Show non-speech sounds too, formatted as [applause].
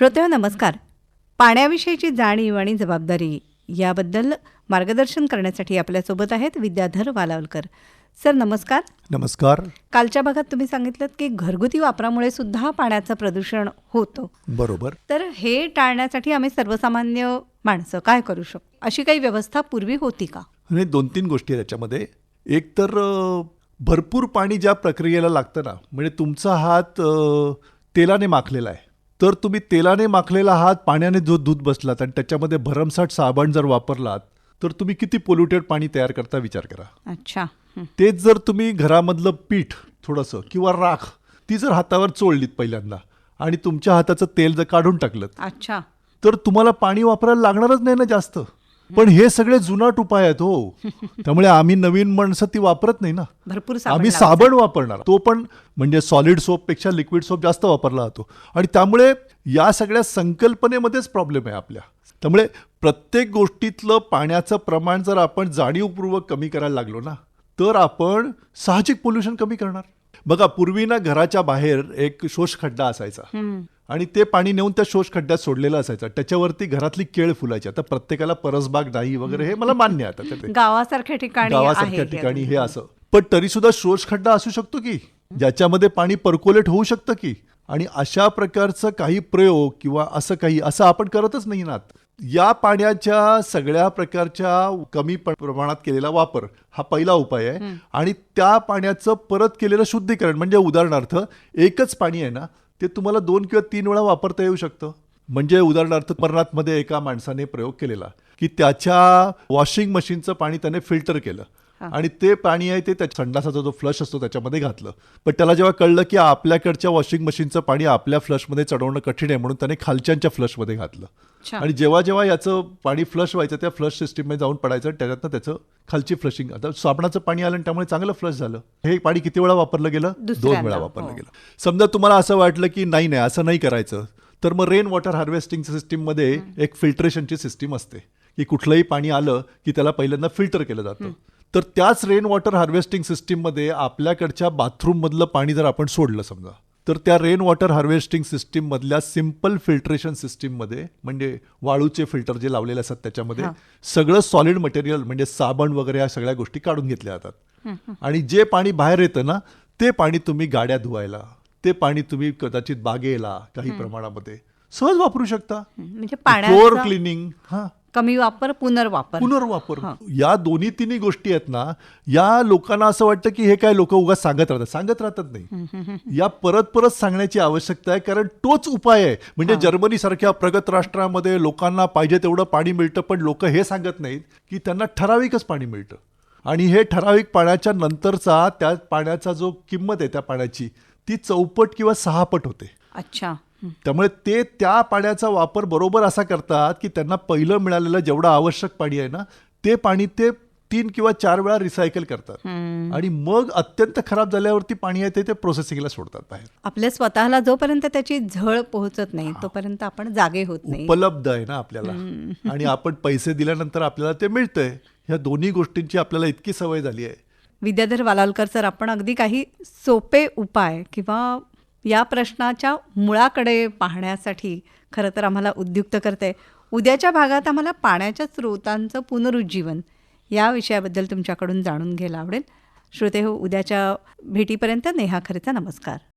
श्रोते नमस्कार. पाण्याविषयीची जाणीव आणि जबाबदारी याबद्दल मार्गदर्शन करण्यासाठी आपल्यासोबत आहेत विद्याधर वालावलकर. सर नमस्कार. नमस्कार. कालच्या भागात तुम्ही सांगितलं की घरगुती वापरामुळे सुद्धा पाण्याचं प्रदूषण होतं. बरोबर. तर हे टाळण्यासाठी आम्ही सर्वसामान्य माणसं काय करू शकतो? अशी काही व्यवस्था पूर्वी होती का? आणि दोन तीन गोष्टी त्याच्यामध्ये एक तर भरपूर पाणी ज्या प्रक्रियेला लागतं ना म्हणजे तुमचा हात तेलाने माखलेला आहे. तर तुम्ही तेलाने माखलेला हात पाण्याने जो दूध बसलात आणि त्याच्यामध्ये भरमसाठ साबण जर वापरलात तर तुम्ही किती पोल्युटेड पाणी तयार करता विचार करा. अच्छा. तेच जर तुम्ही घरामधलं पीठ थोडंसं किंवा राख ती जर हातावर चोळलीत पहिल्यांदा आणि तुमच्या हाताचं तेल जर काढून टाकलं अच्छा. तर तुम्हाला पाणी वापरायला लागणारच नाही ना जास्त. पण हे सगळे जुनाट उपाय आहेत हो. त्यामुळे आम्ही नवीन माणसं ती वापरत नाही ना. भरपूर साबण आम्ही. साबण वापरणार. तो पण म्हणजे सॉलिड सोपपेक्षा लिक्विड सोप जास्त वापरला जातो. आणि त्यामुळे या सगळ्या संकल्पनेमध्येच प्रॉब्लेम आहे आपल्या. त्यामुळे प्रत्येक गोष्टीतलं पाण्याचं प्रमाण जर आपण जाणीवपूर्वक कमी करायला लागलो ना तर आपण साहजिक पोल्युशन कमी करणार. बघा पूर्वी ना घराच्या बाहेर एक शोष खड्डा असायचा. आणि ते पाणी नेऊन त्या शोष खड्ड्यात सोडलेलं असायचं. त्याच्यावरती घरातली केळ फुलायची. आता प्रत्येकाला परसबाग नाही वगैरे हे मला मान्य आता [laughs] गावासारख्या ठिकाणी गावासारख्या ठिकाणी. हे असं. पण तरी सुद्धा शोष खड्डा असू शकतो की? ज्याच्यामध्ये पाणी पर्कोलेट होऊ शकतं की? आणि अशा प्रकारचं काही प्रयोग किंवा असं काही असं आपण करतच नाही ना या पाण्याच्या सगळ्या प्रकारच्या कमी प्रमाणात केलेला वापर हा पहिला उपाय आहे. आणि त्या पाण्याचं परत केलेलं शुद्धीकरण म्हणजे उदाहरणार्थ एकच पाणी आहे ना ते तुम्हाला दोन किंवा तीन वेळा वापरता येऊ शकतं. म्हणजे उदाहरणार्थ मरणातमध्ये एका माणसाने प्रयोग केलेला की त्याच्या वॉशिंग मशीनचं पाणी त्याने फिल्टर केलं. आणि ते पाणी आहे ते त्या संडासाचा जो फ्लश असतो त्याच्यामध्ये घातलं. पण त्याला जेव्हा कळलं की आपल्याकडच्या वॉशिंग मशीनचं पाणी आपल्या फ्लशमध्ये चढवणं कठीण आहे म्हणून त्याने खालच्यांच्या फ्लशमध्ये घातलं. आणि जेव्हा जेव्हा याचं पाणी फ्लश व्हायचं त्या फ्लश सिस्टीममध्ये जाऊन पडायचं त्याच्यातनं त्याचं खालची फ्लशिंग आता साबणाचं पाणी आलं आणि त्यामुळे चांगलं फ्लश झालं. हे पाणी किती वेळा वापरलं गेलं? दोन वेळा वापरलं हो. गेलं. समजा तुम्हाला असं वाटलं की नाही नाही असं नाही करायचं. तर मग रेन वॉटर हार्वेस्टिंग सिस्टीममध्ये एक फिल्ट्रेशनची सिस्टीम असते. की कुठलंही पाणी आलं की त्याला पहिल्यांदा फिल्टर केलं जातं. तर त्याच रेन वॉटर हार्वेस्टिंग सिस्टीममध्ये आपल्याकडच्या बाथरूममधलं पाणी जर आपण सोडलं समजा तर त्या रेन वॉटर हार्वेस्टिंग सिस्टीममधल्या सिंपल फिल्ट्रेशन सिस्टीममध्ये म्हणजे वाळूचे फिल्टर जे लावलेले असतात त्याच्यामध्ये सगळं सॉलिड मटेरियल म्हणजे साबण वगैरे या सगळ्या गोष्टी काढून घेतल्या जातात. आणि जे पाणी बाहेर येतं ना ते पाणी तुम्ही गाड्या धुवायला ते पाणी तुम्ही कदाचित बागेला काही प्रमाणामध्ये सहज वापरू शकता. म्हणजे फ्लोअर क्लिनिंग हा. कमी वापर पुनर्वापर. पुनर्वापर. या दोन्ही तिन्ही गोष्टी आहेत ना या लोकांना असं वाटतं की हे काय लोक उगाच सांगत राहतात. सांगत राहतात नाही. या परत परत सांगण्याची आवश्यकता आहे कारण तोच उपाय आहे. म्हणजे जर्मनी सारख्या प्रगत राष्ट्रामध्ये लोकांना पाहिजे तेवढं पाणी मिळतं पण लोक हे सांगत नाहीत की त्यांना ठराविकच पाणी मिळतं. आणि हे ठराविक पाण्याच्या नंतरचा त्या पाण्याचा जो किंमत आहे त्या पाण्याची ती चौपट किंवा सहापट होते. अच्छा. त्यामुळे ते त्या पाण्याचा वापर बरोबर असा करतात की त्यांना पहिलं मिळालेलं जेवढं आवश्यक पाणी आहे ना ते पाणी ते तीन किंवा चार वेळा रिसायकल करतात. आणि मग अत्यंत खराब झाल्यावरती पाणी आहे ते ते प्रोसेसिंगला सोडतात बाहेर. आपल्या स्वतःला जोपर्यंत त्याची झळ पोहोचत नाही तोपर्यंत आपण जागे होत नाही. उपलब्ध आहे ना आपल्याला. आणि आपण पैसे दिल्यानंतर आपल्याला ते मिळतंय. ह्या दोन्ही गोष्टींची आपल्याला इतकी सवय झाली आहे. विद्याधर वालालकर सर आपण अगदी काही सोपे उपाय किंवा या प्रश्नाच्या मुळाकडे पाहण्यासाठी खरं तर आम्हाला उद्युक्त करते. उद्याच्या भागात आम्हाला पाण्याच्या स्रोतांचं पुनरुज्जीवन या विषयाबद्दल तुमच्याकडून जाणून घ्यायला आवडेल. श्रोते हो उद्याच्या भेटीपर्यंत नेहा खरेचा नमस्कार.